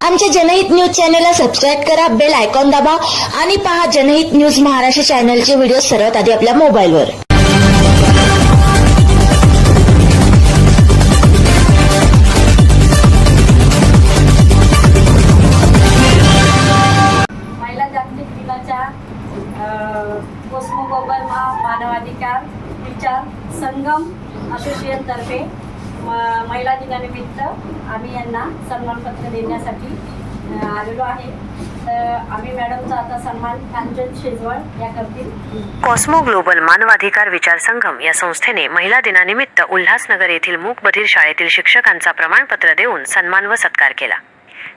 आमच्या जनहित न्यूज चॅनलला सबस्क्राईब करा बेल आयकॉन दाबा आणि पहा जनहित न्यूज महाराष्ट्र चॅनलचे व्हिडिओ सर्वात आधी आपल्या मोबाईलवर. महिला जागतिक दिनाच्या कोस्मो ग्लोबल मा मानवाधिकार विचार संगम असोसिएशन तर्फे महिला दिनानिमित्त आम्ही यांना सन्मानपत्र देण्यासाठी आलेलो आहे. तर आम्ही मॅडमचा आता सन्मान कांचन शेजवळ या करतील. कॉस्मो ग्लोबल मानवाधिकार विचार संगम या संस्थेने महिला दिनानिमित्त उल्हासनगर येथील मूक बधीर शाळेतील शिक्षकांचा प्रमाणपत्र देऊन सन्मान व सत्कार केला.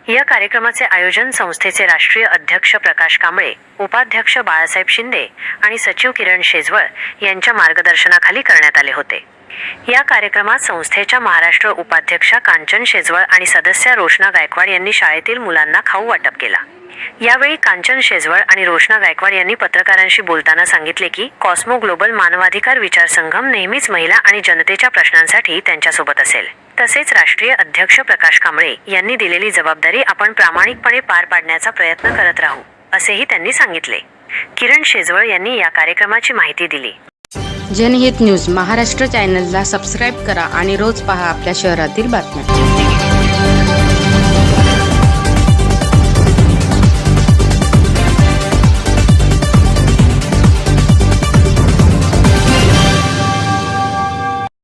या कार्यक्रमाचे आयोजन संस्थेचे राष्ट्रीय अध्यक्ष प्रकाश कांबळे उपाध्यक्ष बाळासाहेब शिंदे आणि सचिव किरण शेजवळ यांच्या मार्गदर्शनाखाली करण्यात आले होते. या कार्यक्रमात संस्थेच्या महाराष्ट्र उपाध्यक्षा कांचन शेजवळ आणि सदस्या रोशना गायकवाड यांनी शाळेतील मुलांना खाऊ वाटप केला. यावेळी कांचन शेजवळ आणि रोशना गायकवाड यांनी पत्रकारांशी बोलताना सांगितले की कॉस्मो ग्लोबल मानवाधिकार विचारसंगम नेहमीच महिला आणि जनतेच्या प्रश्नांसाठी त्यांच्यासोबत असेल. तसेच राष्ट्रीय अध्यक्ष प्रकाश कांबळे यांनी दिलेली जबाबदारी आपण प्रामाणिकपणे पार पाडण्याचा प्रयत्न करत राहू असेही त्यांनी सांगितले. किरण शेजवळ यांनी या कार्यक्रमाची माहिती दिली. जनहित न्यूज महाराष्ट्र चॅनलला सबस्क्राईब करा आणि रोज पहा आपल्या शहरातील बातम्या.